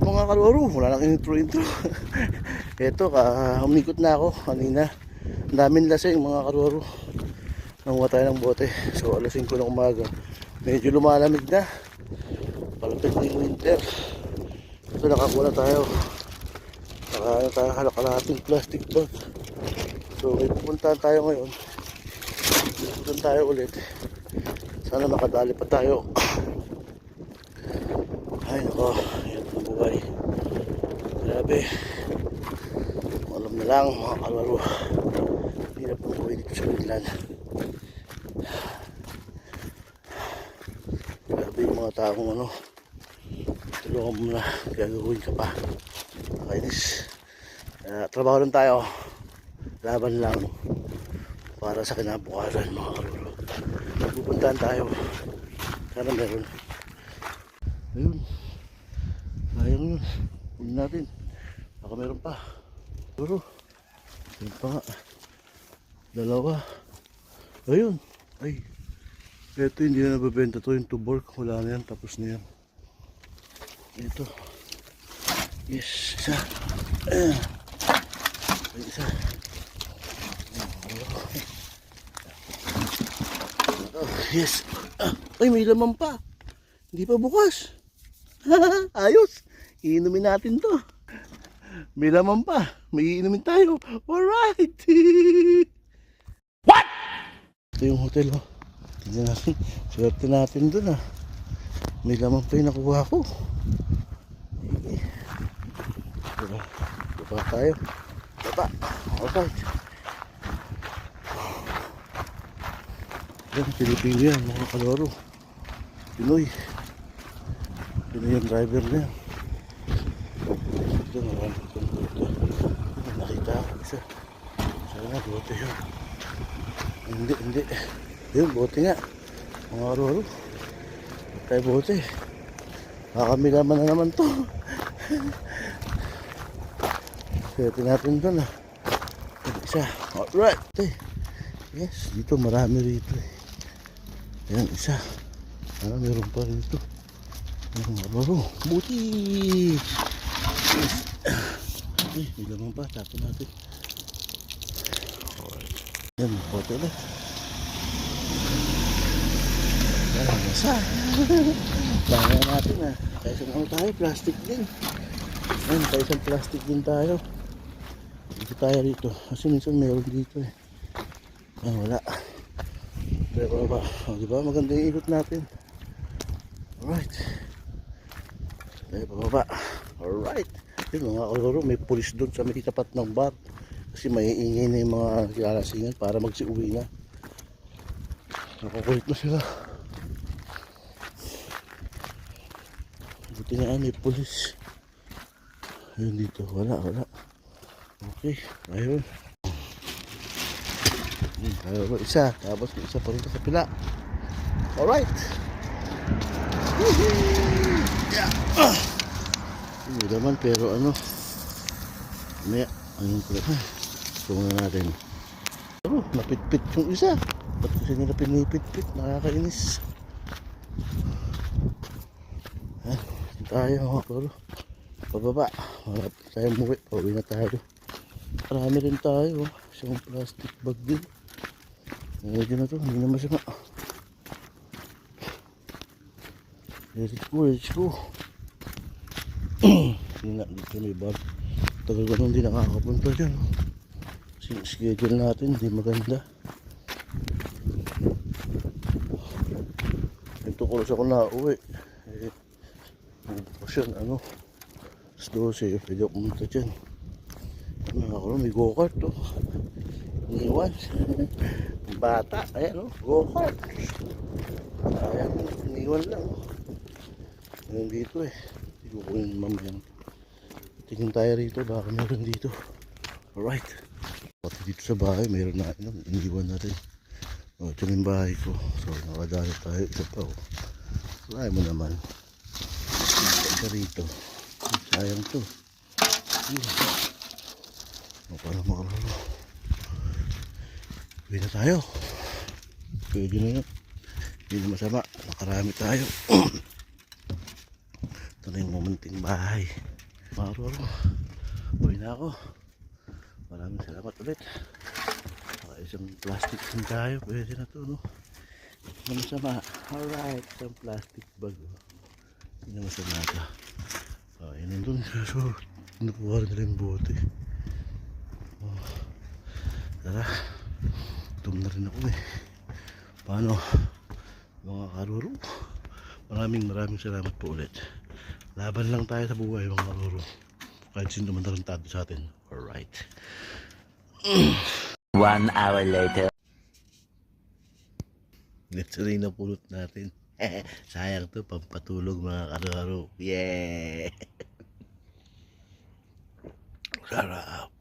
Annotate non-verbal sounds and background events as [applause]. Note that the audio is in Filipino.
Mga kaloro, wala nang intro-intro. [laughs] Ito, ka, umikot na ako kanina. Daming lasing mga kaloro. Nanguha tayo ng bote. So, alas 5 ng umaga. Medyo lumalamig na. Palapit na yung winter. Ito, nakakuha na tayo. Naka, ano tayo, halakalating plastic bag. So, may pupuntahan tayo ngayon. Pupuntahan tayo ulit. Sana makadali pa tayo. [coughs] Ay, nako. Ang buhay. Grabe. Alam na lang, mga kalaro. Hirap ng buhay dito sa Finland. Grabe yung mga taong ano. Tulungan mo na. Gagawin ka pa. Kainis. Uh, trabaho lang tayo. Laban lang. Para sa kinabukasan, mga kalaro. Pupuntahan tayo. Sana meron. Ayun. Sayang yun. Kunin natin. Baka meron pa. Siguro. Ayun pa nga. Dalawa. Ayun. Ay. Ito hindi na nababenta to. Yung tuborg. Wala na yan. Tapos na yan. Ito. Yes. Isa. Ayan. Ay, isa. Oh, yes. Ah, ay, may laman pa. Hindi pa bukas. [laughs] Ayos. Iinumin natin to. May laman pa. May iinumin tayo. Alright. [laughs] What? Ito yung hotel oh. Tingnan natin. Swerte natin dun ah. May laman pa yung nakuha ko. Baba tayo. Baba. Alright. Yan, Pilipino yan, mga kaloro. Pinoy. Pinoy yung driver na yan. Ito, marami itong. Ito, nakita ako isa. Sana bote yun. Hindi, hindi. Yun, bote nga. Mga kaloro. Tayo bote. Kakamilaman na naman to. [laughs] Pwede natin doon ah. Isa. Alright. Yes, dito marami rito eh. Ayan, isa. Ano, meron pa rito. Ayan, mararo. Buti! Ay, may laman pa. Tapon natin. Ayan, bote ulit. Ayan, nasa. Kaya natin ah. Kaya sa ano tayo, plastic din. Ayan, kaya sa plastic din tayo. Dito tayo rito. Kasi minsan meron dito eh. Ayan, wala. Pero ba, oh, di? Maganda yung ikot natin. Alright. Tayo pababa. Alright. Yun mga kaloro, may pulis doon sa may tapat ng bar. Kasi may ingay na yung mga kilalasingan para magsiuwi na. Nakukulit na sila. Buti nga may pulis. Ayun dito, wala, wala. Okay, ayun. Hmm, Dalawa isa, tapos isa pa rin sa kapila. Alright. Woohoo! Yeah. Ah. Hindi naman pero ano. May ayun ko lang. Muna natin. Oh, napitpit yung isa. Ba't kasi nila pinipitpit? Nakakainis. Ha? Dito tayo mga kuro. Pababa. Marap tayo muwi. Pauwi na tayo. Marami rin tayo. oh. Isang plastic bag din. Medyo na to, hindi na masama. Let's go, let's go. Hindi na, dito may bar. Tagal ko nung hindi nakakapunta dyan. Schedule natin, hindi maganda. Ito ko ako na uwi. Eh, bukas yun, ano. Alas 12, pwede ako pumunta dyan. Ano ako, may go-kart to. Iniwan. Bata, ayan o, go-kart. Ayan, iniwan lang. Ayan dito eh. Hindi ko kunin mamaya. Tingin tayo rito, baka meron dito. Alright. Pati dito sa bahay, meron na ano, iniwan na rin. O, ito yung bahay ko. So, nakadala tayo. Isa pa o. Kaya mo naman. Ito rito. Sayang to. O, para makaralo. Uwi na tayo. Pwede na yun. Hindi na masama. Nakarami tayo. [clears throat] Ito na yung mumunting bahay. Maro Uwi na ako. Maraming salamat ulit. Isang plastic din tayo. Pwede na to, no? Hindi masama. Alright, isang plastic bag. oh. Hindi na masama ito. Oh, yun yung dun. So, nakuha na rin bote. Oh. Tara. Gutom na rin ako eh. Paano? Mga karuro. Maraming maraming salamat po ulit. Laban lang tayo sa buhay mga karuro. Kahit sino man tarantado sa atin. Alright. [clears throat] One hour later. Ito rin napulot natin. [laughs] Sayang to, pampatulog mga karuro. Yeah! [laughs] Sarap.